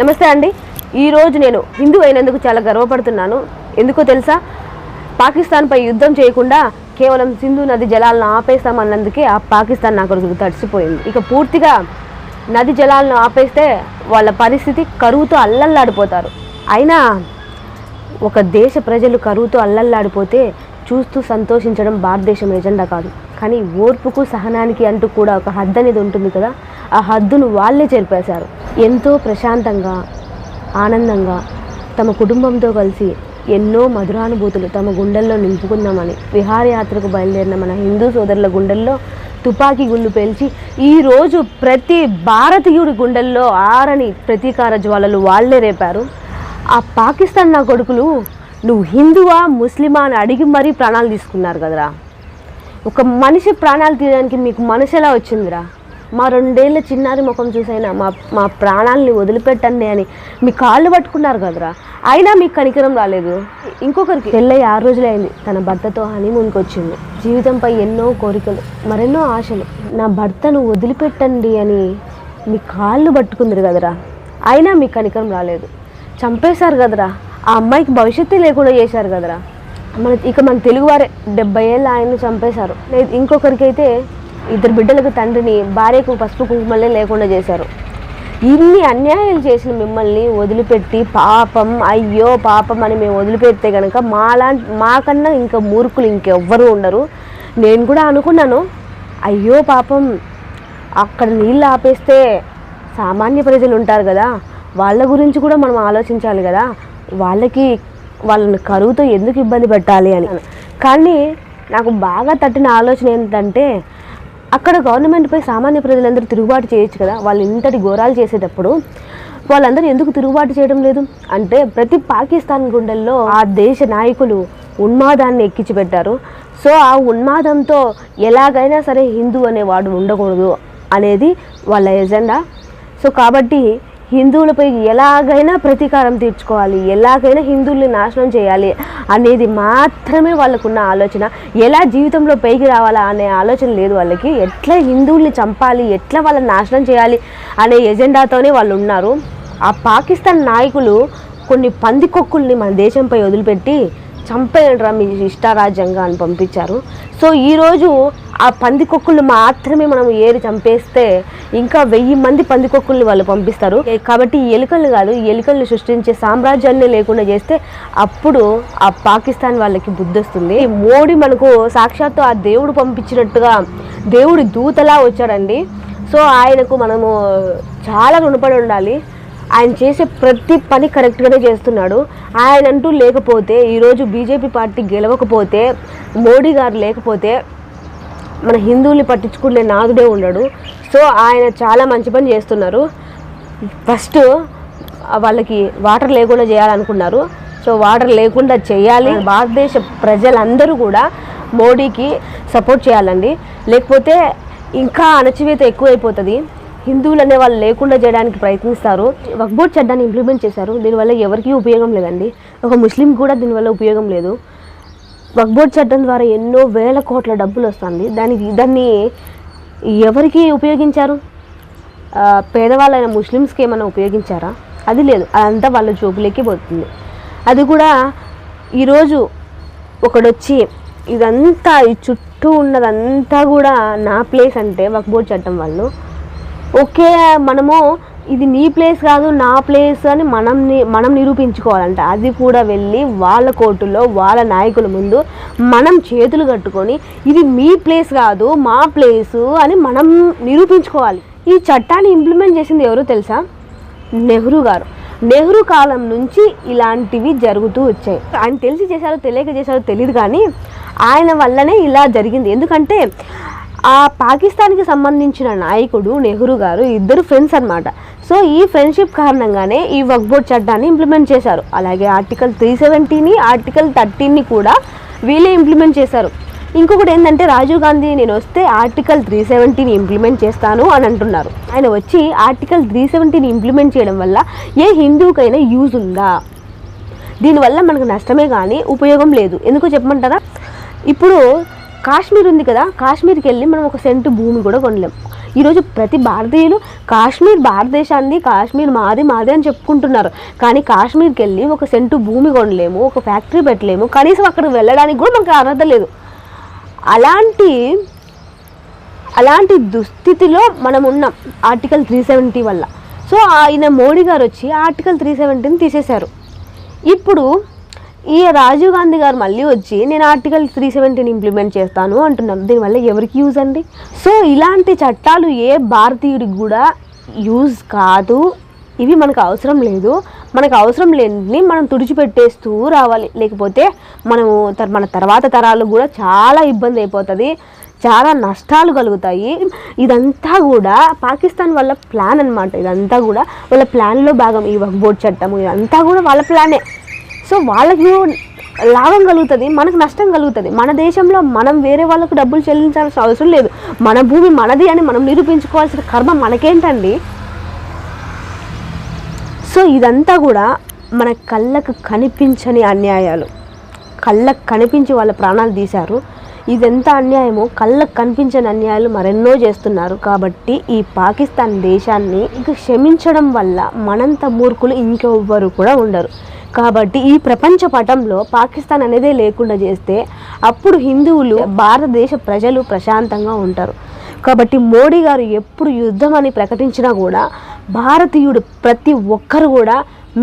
నమస్తే అండి. ఈరోజు నేను హిందూ అయినందుకు చాలా గర్వపడుతున్నాను. ఎందుకో తెలుసా? పాకిస్తాన్పై యుద్ధం చేయకుండా కేవలం సింధు నది జలాలను ఆపేస్తామన్నందుకే ఆ పాకిస్తాన్ నా కొడుకు తడిసిపోయింది. ఇక పూర్తిగా నది జలాలను ఆపేస్తే వాళ్ళ పరిస్థితి కరువుతో అల్లల్లాడిపోతారు. అయినా ఒక దేశ ప్రజలు కరువుతో అల్లల్లాడిపోతే చూస్తూ సంతోషించడం భారతదేశం ఎజెండా కాదు. కానీ ఓర్పుకు సహనానికి అంటూ కూడా ఒక హద్దు అనేది ఉంటుంది కదా? ఆ హద్దును వాళ్ళే చేరిపేశారు. ఎంతో ప్రశాంతంగా ఆనందంగా తమ కుటుంబంతో కలిసి ఎన్నో మధురానుభూతులు తమ గుండెల్లో నింపుకుందామని విహారయాత్రకు బయలుదేరిన మన హిందూ సోదరుల గుండెల్లో తుపాకీ గుళ్ళు పేల్చి ఈరోజు ప్రతి భారతీయుడి గుండెల్లో ఆరని ప్రతీకార జ్వాలలు వాళ్ళే రేపారు. ఆ పాకిస్తాన్ నా కొడుకులు నువ్వు హిందువా ముస్లిమా అని అడిగి మరీ ప్రాణాలు తీసుకున్నారు కదరా. ఒక మనిషి ప్రాణాలు తీయడానికి మీకు మనసు ఎలా వచ్చిందిరా? మా రెండేళ్ళ చిన్నారి ముఖం చూసైనా మా మా ప్రాణాలని వదిలిపెట్టండి అని మీ కాళ్ళు పట్టుకున్నారు కదరా. అయినా మీకు కనికరం రాలేదు. ఇంకొకరికి పెళ్ళయి ఆరు రోజులే అయింది. తన భర్తతో హనీమూన్కి వచ్చింది. జీవితంపై ఎన్నో కోరికలు మరెన్నో ఆశలు. నా భర్తను వదిలిపెట్టండి అని మీ కాళ్ళు పట్టుకుందరు కదరా. అయినా మీకు కనికరం రాలేదు. చంపేశారు కదరా. ఆ అమ్మాయికి భవిష్యత్తు లేకుండా చేశారు కదరా. మన ఇక మన తెలుగువారే డెబ్బై ఏళ్ళ ఆయన్ని చంపేశారు. లేదు ఇంకొకరికైతే ఇద్దరు బిడ్డలకు తండ్రిని భార్యకు పసుపు కుంకుమలే లేకుండా చేశారు. ఇన్ని అన్యాయాలు చేసిన మిమ్మల్ని వదిలిపెట్టి పాపం అయ్యో పాపం అని మేము వదిలిపెడితే కనుక మాలా మాకన్నా ఇంకా మూర్ఖులు ఇంకెవ్వరూ ఉండరు. నేను కూడా అనుకున్నాను అయ్యో పాపం అక్కడ నీళ్ళు ఆపేస్తే సామాన్య ప్రజలు ఉంటారు కదా వాళ్ళ గురించి కూడా మనం ఆలోచించాలి కదా వాళ్ళకి వాళ్ళని కరువుతో ఎందుకు ఇబ్బంది పెట్టాలి అని. కానీ నాకు బాగా తట్టిన ఆలోచన ఏంటంటే అక్కడ గవర్నమెంట్పై సామాన్య ప్రజలందరూ తిరుగుబాటు చేయొచ్చు కదా. వాళ్ళు ఇంతటి ఘోరాలు చేసేటప్పుడు వాళ్ళందరూ ఎందుకు తిరుగుబాటు చేయడం లేదు? అంటే ప్రతి పాకిస్తాన్ గుండెల్లో ఆ దేశ నాయకులు ఉన్మాదాన్ని ఎక్కించి పెట్టారు సో ఆ ఉన్మాదంతో ఎలాగైనా సరే హిందూ అనేవాడు ఉండకూడదు అనేది వాళ్ళ ఎజెండా. సో కాబట్టి హిందువులపై ఎలాగైనా ప్రతీకారం తీర్చుకోవాలి ఎలాగైనా హిందువుల్ని నాశనం చేయాలి అనేది మాత్రమే వాళ్ళకున్న ఆలోచన. ఎలా జీవితంలో పైకి రావాలా అనే ఆలోచన లేదు వాళ్ళకి. ఎట్లా హిందువుల్ని చంపాలి ఎట్లా వాళ్ళని నాశనం చేయాలి అనే ఎజెండాతోనే వాళ్ళు ఉన్నారు ఆ పాకిస్తాన్ నాయకులు కొన్ని పందికొక్కుల్ని మన దేశంపై వదిలిపెట్టి చంపేయండిరా మీ ఇష్టారాజ్యంగా అని పంపించారు. సో ఈరోజు ఆ పందికొక్కులు మాత్రమే మనం ఏరి చంపేస్తే ఇంకా వెయ్యి మంది పందికొక్కుల్ని వాళ్ళు పంపిస్తారు. కాబట్టి ఈ ఎలుకలు కాదు ఈ ఎలుకలను సృష్టించే సామ్రాజ్యాన్ని లేకుండా చేస్తే అప్పుడు ఆ పాకిస్తాన్ వాళ్ళకి బుద్ధి వస్తుంది మోడీ మనకు సాక్షాత్తు ఆ దేవుడు పంపించినట్టుగా దేవుడి దూతలా వచ్చాడండి. సో ఆయనకు మనము చాలా రుణపడి ఉండాలి. ఆయన చేసే ప్రతి పని కరెక్ట్గానే చేస్తున్నాడు. ఆయన అంటూ లేకపోతే ఈరోజు బీజేపీ పార్టీ గెలవకపోతే మోడీ గారు లేకపోతే మన హిందువుల్ని పట్టించుకునే నాదుడే ఉండడు. సో ఆయన చాలా మంచి పని చేస్తున్నారు. ఫస్ట్ వాళ్ళకి వాటర్ లేకుండా చేయాలనుకున్నారు. సో వాటర్ లేకుండా చేయాలి. భారతదేశ ప్రజలందరూ కూడా మోడీకి సపోర్ట్ చేయాలండి. లేకపోతే ఇంకా అణచివేత ఎక్కువైపోతుంది. హిందువులు అనే వాళ్ళు లేకుండా చేయడానికి ప్రయత్నిస్తారు. వక్బోర్డ్ చట్టాన్ని ఇంప్లిమెంట్ చేశారు. దీనివల్ల ఎవరికీ ఉపయోగం లేదండి. ఒక ముస్లిం కూడా దీనివల్ల ఉపయోగం లేదు. వక్బోర్డ్ చట్టం ద్వారా ఎన్నో వేల కోట్ల డబ్బులు వస్తుంది. దానికి దాన్ని ఎవరికి ఉపయోగించారు? పేదవాళ్ళైన ముస్లిమ్స్కి ఏమైనా ఉపయోగించారా? అది లేదు. అదంతా వాళ్ళ జోబులకి పోతుంది. అది కూడా ఈరోజు ఒకడొచ్చి ఇదంతా ఈ చుట్టూ ఉన్నదంతా కూడా నా ప్లేస్ అంటే వక్బోర్డ్ చట్టం వాళ్ళు. ఓకే మనము ఇది నీ ప్లేస్ కాదు నా ప్లేస్ అని మనం మనం నిరూపించుకోవాలంట. అది కూడా వెళ్ళి వాళ్ళ కోర్టులో వాళ్ళ నాయకుల ముందు మనం చేతులు కట్టుకొని ఇది మీ ప్లేస్ కాదు మా ప్లేసు అని మనం నిరూపించుకోవాలి. ఈ చట్టాన్ని ఇంప్లిమెంట్ చేసింది ఎవరో తెలుసా? నెహ్రూ గారు. నెహ్రూ కాలం నుంచి ఇలాంటివి జరుగుతూ వచ్చాయి. ఆయన తెలిసి చేశారో తెలియక చేశారో తెలియదు కానీ ఆయన వల్లనే ఇలా జరిగింది. ఎందుకంటే ఆ పాకిస్తాన్కి సంబంధించిన నాయకుడు నెహ్రూ గారు ఇద్దరు ఫ్రెండ్స్ అనమాట సో ఈ ఫ్రెండ్షిప్ కారణంగానే ఈ వర్క్ బోర్డ్ చట్టాన్ని ఇంప్లిమెంట్ చేశారు. అలాగే ఆర్టికల్ త్రీ సెవెంటీని ఆర్టికల్ థర్టీన్ని కూడా వీళ్ళే ఇంప్లిమెంట్ చేశారు. ఇంకొకటి ఏంటంటే రాజీవ్ గాంధీ నేను వస్తే ఆర్టికల్ త్రీ సెవెంటీని ఇంప్లిమెంట్ చేస్తాను అని అంటున్నారు. ఆయన వచ్చి ఆర్టికల్ త్రీ సెవెంటీని ఇంప్లిమెంట్ చేయడం వల్ల ఏ హిందువుకైనా యూజ్ ఉందా? దీనివల్ల మనకు నష్టమే కానీ ఉపయోగం లేదు. ఎందుకో చెప్పమంటారా? ఇప్పుడు కాశ్మీర్ ఉంది కదా కాశ్మీర్కి వెళ్ళి మనం ఒక సెంటు భూమి కూడా కొనలేం. ఈరోజు ప్రతి భారతీయులు కాశ్మీర్ భారతదేశాన్ని కాశ్మీర్ మాది మాది అని చెప్పుకుంటున్నారు. కానీ కాశ్మీర్కి వెళ్ళి ఒక సెంటు భూమి కొనలేము ఒక ఫ్యాక్టరీ పెట్టలేము కనీసం అక్కడికి వెళ్ళడానికి కూడా మనకు అర్హత లేదు. అలాంటి అలాంటి దుస్థితిలో మనం ఉన్నాం ఆర్టికల్ త్రీ సెవెంటీ వల్ల. సో ఆయన మోడీ గారు వచ్చి ఆర్టికల్ త్రీ సెవెంటీని తీసేశారు. ఇప్పుడు ఈ రాజీవ్ గాంధీ గారు మళ్ళీ వచ్చి నేను ఆర్టికల్ త్రీ సెవెంటీని ఇంప్లిమెంట్ చేస్తాను అంటున్నారు. దీనివల్ల ఎవరికి యూజ్ అండి? సో ఇలాంటి చట్టాలు ఏ భారతీయుడికి కూడా యూజ్ కాదు. ఇవి మనకు అవసరం లేదు. మనకు అవసరం లేని మనం తుడిచిపెట్టేస్తూ రావాలి. లేకపోతే మనము మన తర్వాత తరాలకు కూడా చాలా ఇబ్బంది అయిపోతుంది. చాలా నష్టాలు కలుగుతాయి. ఇదంతా కూడా పాకిస్తాన్ వాళ్ళ ప్లాన్ అనమాట ఇదంతా కూడా వాళ్ళ ప్లాన్లో భాగం. ఈ వక్ బోర్డ్ చట్టము ఇదంతా కూడా వాళ్ళ ప్లానే సో వాళ్ళకి లాభం కలుగుతుంది మనకు నష్టం కలుగుతుంది. మన దేశంలో మనం వేరే వాళ్ళకు డబ్బులు చెల్లించాల్సిన అవసరం లేదు. మన భూమి మనది అని మనం నిరూపించుకోవాల్సిన కర్మ మనకేంటండి? సో ఇదంతా కూడా మన కళ్ళకు కనిపించని అన్యాయాలు. కళ్ళకు కనిపించి వాళ్ళ ప్రాణాలు తీశారు. ఇదెంత అన్యాయమో కళ్ళకు కనిపించని అన్యాయాలు మరెన్నో చేస్తున్నారు. కాబట్టి ఈ పాకిస్తాన్ దేశాన్ని ఇంక క్షమించడం వల్ల మనంత మూర్ఖులు ఇంకెవ్వరు కూడా ఉండరు. కాబట్టి ఈ ప్రపంచ పటంలో పాకిస్తాన్ అనేదే లేకుండా చేస్తే అప్పుడు హిందువులు భారతదేశ ప్రజలు ప్రశాంతంగా ఉంటారు. కాబట్టి మోడీ గారు ఎప్పుడు యుద్ధం అని ప్రకటించినా కూడా భారతీయుడు ప్రతి ఒక్కరు కూడా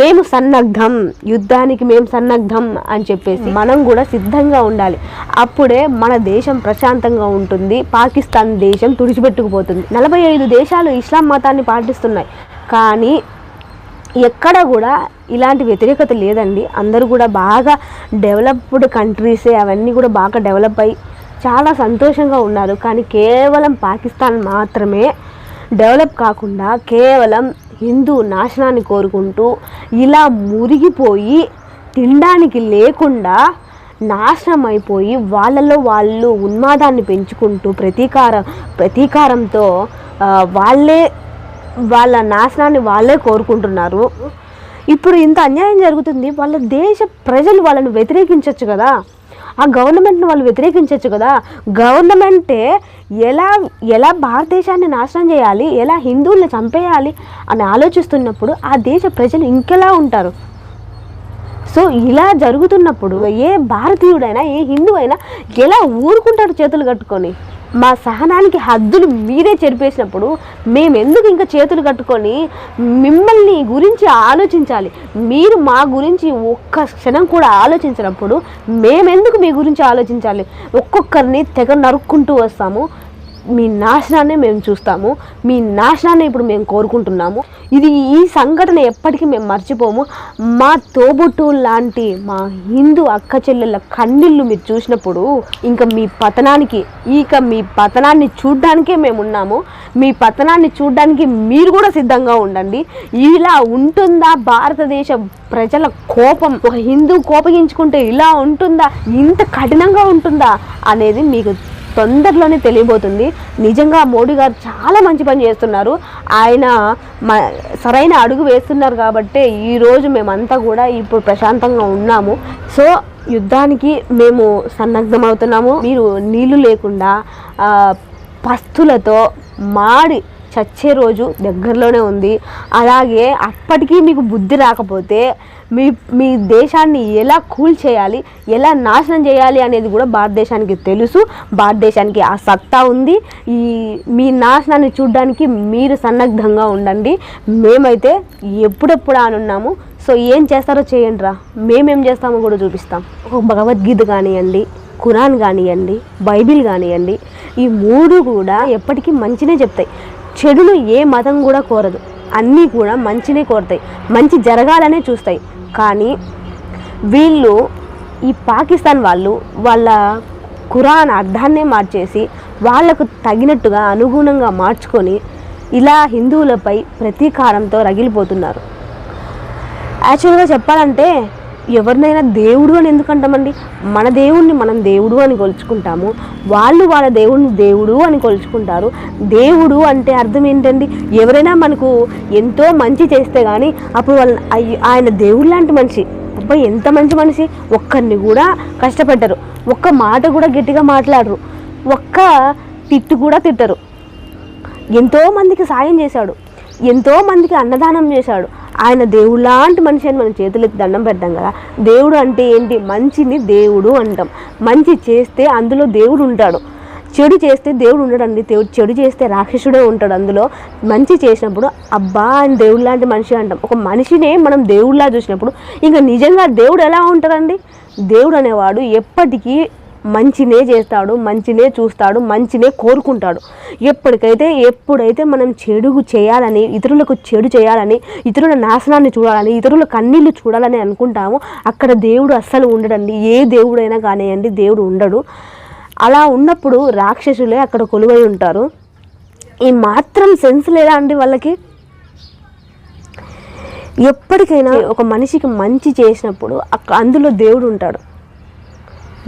మేము సన్నద్ధం యుద్ధానికి మేము సన్నద్ధం అని చెప్పేసి మనం కూడా సిద్ధంగా ఉండాలి. అప్పుడే మన దేశం ప్రశాంతంగా ఉంటుంది పాకిస్తాన్ దేశం తుడిచిపెట్టుకుపోతుంది. నలభై ఐదు దేశాలు ఇస్లాం మతాన్ని పాటిస్తున్నాయి. కానీ ఎక్కడ కూడా ఇలాంటి వ్యతిరేకత లేదండి. అందరూ కూడా బాగా డెవలప్డ్ కంట్రీసే అవన్నీ కూడా బాగా డెవలప్ అయ్యి చాలా సంతోషంగా ఉన్నారు. కానీ కేవలం పాకిస్తాన్ మాత్రమే డెవలప్ కాకుండా కేవలం హిందూ నాశనాన్ని కోరుకుంటూ ఇలా మురిగిపోయి తినడానికి లేకుండా నాశనం అయిపోయి వాళ్ళలో వాళ్ళు ఉన్మాదాన్ని పెంచుకుంటూ ప్రతీకార ప్రతీకారంతో వాళ్ళే వాళ్ళ నాశనాన్ని వాళ్ళే కోరుకుంటున్నారు. ఇప్పుడు ఇంత అన్యాయం జరుగుతుంది. వాళ్ళ దేశ ప్రజలు వాళ్ళని వ్యతిరేకించవచ్చు కదా. ఆ గవర్నమెంట్ని వాళ్ళు వ్యతిరేకించవచ్చు కదా. గవర్నమెంటే ఎలా ఎలా భారతదేశాన్ని నాశనం చేయాలి ఎలా హిందువుల్ని చంపేయాలి అని ఆలోచిస్తున్నప్పుడు ఆ దేశ ప్రజలు ఇంకెలా ఉంటారు? సో ఇలా జరుగుతున్నప్పుడు ఏ భారతీయుడైనా ఏ హిందువైనా అయినా ఎలా ఊరుకుంటారు చేతులు కట్టుకొని? మా సహనానికి హద్దులు మీరే చెరిపేసినప్పుడు మేము ఎందుకు ఇంకా చేతులు కట్టుకొని మిమ్మల్ని గురించి ఆలోచించాలి? మీరు మా గురించి ఒక్క క్షణం కూడా ఆలోచించినప్పుడు మేమెందుకు మీ గురించి ఆలోచించాలి? ఒక్కొక్కరిని తెగ నరుక్కుంటూ వస్తాము. మీ నాశనాన్ని మేము చూస్తాము. మీ నాశనాన్ని ఇప్పుడు మేము కోరుకుంటున్నాము. ఇది ఈ సంఘటన ఎప్పటికీ మేము మర్చిపోము. మా తోబుట్టు లాంటి మా హిందూ అక్క చెల్లెళ్ళ కన్నీళ్ళు మీరు చూసినప్పుడు ఇంకా మీ పతనానికి ఇక మీ పతనాన్ని చూడ్డానికే మేము ఉన్నాము. మీ పతనాన్ని చూడ్డానికి మీరు కూడా సిద్ధంగా ఉండండి. ఇలా ఉంటుందా భారతదేశ? ప్రజల కోపం ఒక హిందూ కోపగించుకుంటే ఇలా ఉంటుందా? ఇంత కఠినంగా ఉంటుందా? అనేది మీకు తొందరలోనే తెలియబోతుంది. నిజంగా మోడీ గారు చాలా మంచి పని చేస్తున్నారు. ఆయన మ సరైన అడుగు వేస్తున్నారు కాబట్టి ఈరోజు మేమంతా కూడా ఇప్పుడు ప్రశాంతంగా ఉన్నాము. సో యుద్ధానికి మేము సన్నద్ధమవుతున్నాము. మీరు నీళ్ళు లేకుండా పస్తులతో మాడి చచ్చే రోజు దగ్గరలోనే ఉంది. అలాగే అప్పటికీ మీకు బుద్ధి రాకపోతే మీ మీ దేశాన్ని ఎలా కూల్ చేయాలి ఎలా నాశనం చేయాలి అనేది కూడా భారతదేశానికి తెలుసు. భారతదేశానికి ఆ సత్తా ఉంది. ఈ మీ నాశనాన్ని చూడడానికి మీరు సన్నగ్ధంగా ఉండండి. మేమైతే ఎప్పుడెప్పుడు అనున్నాము సో ఏం చేస్తారో చేయండి రా మేమేం చేస్తామో కూడా చూపిస్తాం. ఒక భగవద్గీత కానివ్వండి ఖురాన్ కానివ్వండి బైబిల్ కానివ్వండి ఈ మూడు కూడా ఎప్పటికీ మంచినే చెప్తాయి. చెడును ఏ మతం కూడా కోరదు. అన్నీ కూడా మంచినే కోరుతాయి. మంచి జరగాలనే చూస్తాయి. కానీ వీళ్ళు ఈ పాకిస్తాన్ వాళ్ళు వాళ్ళ ఖురాన్ అర్థాన్నే మార్చేసి వాళ్ళకు తగినట్టుగా అనుగుణంగా మార్చుకొని ఇలా హిందువులపై ప్రతీకారంతో రగిలిపోతున్నారు. యాక్చువల్గా చెప్పాలంటే ఎవరినైనా దేవుడు అని ఎందుకంటామండి? మన దేవుణ్ణి మనం దేవుడు అని కొలుచుకుంటాము. వాళ్ళు వాళ్ళ దేవుడిని దేవుడు అని కొలుచుకుంటారు. దేవుడు అంటే అర్థం ఏంటండి? ఎవరైనా మనకు ఎంతో మంచి చేస్తే కానీ అప్పుడు వాళ్ళ ఆయన దేవుడు లాంటి మనిషి. అబ్బాయి ఎంత మంచి మనిషి? ఒక్కరిని కూడా కష్టపెట్టరు. ఒక్క మాట కూడా గట్టిగా మాట్లాడరు. ఒక్క తిట్టు కూడా తిట్టరు. ఎంతో మందికి సాయం చేశాడు. ఎంతోమందికి అన్నదానం చేశాడు. ఆయన దేవుడు లాంటి మనిషి అని మనం చేతులకి దండం పెడతాం కదా. దేవుడు అంటే ఏంటి? మంచిని దేవుడు అంటాం. మంచి చేస్తే అందులో దేవుడు ఉంటాడు. చెడు చేస్తే దేవుడు ఉండడండి దేవుడు చెడు చేస్తే రాక్షసుడే ఉంటాడు అందులో. మంచి చేసినప్పుడు అబ్బా ఆయన దేవుడు లాంటి మనిషి అంటాం. ఒక మనిషినే మనం దేవుడిలా చూసినప్పుడు ఇంకా నిజంగా దేవుడు ఎలా ఉంటాడండి? దేవుడు అనేవాడు ఎప్పటికీ మంచినే చేస్తాడు మంచినే చూస్తాడు మంచినే కోరుకుంటాడు. ఎప్పటికైతే ఎప్పుడైతే మనం చెడు చేయాలని ఇతరులకు చెడు చేయాలని ఇతరుల నాశనాన్ని చూడాలని ఇతరుల కన్నీళ్ళు చూడాలని అనుకుంటామో అక్కడ దేవుడు అస్సలు ఉండడండి. ఏ దేవుడైనా కానివ్వండి దేవుడు ఉండడు. అలా ఉన్నప్పుడు రాక్షసులే అక్కడ కొలువై ఉంటారు. ఈ మాత్రం సెన్స్ లేదా అండి వాళ్ళకి? ఎప్పటికైనా ఒక మనిషికి మంచి చేసినప్పుడు అక్క అందులో దేవుడు ఉంటాడు.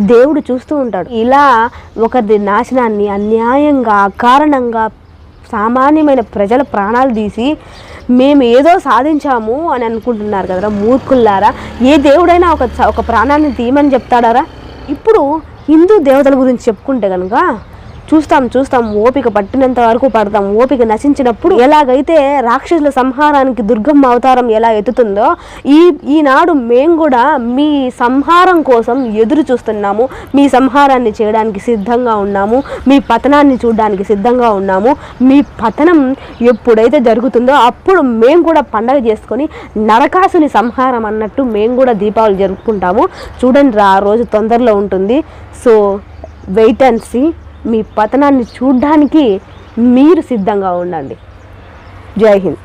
దేవుడు చూస్తూ ఉంటాడు. ఇలా ఒకరి నాశనాన్ని అన్యాయంగా అకారణంగా సామాన్యమైన ప్రజల ప్రాణాలు తీసి మేము ఏదో సాధించాము అని అనుకుంటున్నారు కదరా మూర్ఖుల్లారా? ఏ దేవుడైనా ఒక ఒక ప్రాణాన్ని తీయమని చెప్తాడారా? ఇప్పుడు హిందూ దేవతల గురించి చెప్పుకుంటే కనుక చూస్తాం చూస్తాం ఓపిక పట్టినంత వరకు పడతాం. ఓపిక నశించినప్పుడు ఎలాగైతే రాక్షసుల సంహారానికి దుర్గమ్మ అవతారం ఎలా ఎత్తుతుందో ఈ ఈనాడు మేము కూడా మీ సంహారం కోసం ఎదురు చూస్తున్నాము. మీ సంహారాన్ని చేయడానికి సిద్ధంగా ఉన్నాము. మీ పతనాన్ని చూడడానికి సిద్ధంగా ఉన్నాము. మీ పతనం ఎప్పుడైతే జరుగుతుందో అప్పుడు మేము కూడా పండగ చేసుకొని నరకాసుని సంహారం అన్నట్టు మేము కూడా దీపావళి జరుపుకుంటాము. చూడండి రా ఆ రోజు తొందరలో ఉంటుంది. So wait and see. మీ పతనాన్ని చూడ్డానికి మీరు సిద్ధంగా ఉండండి. జై హింద్.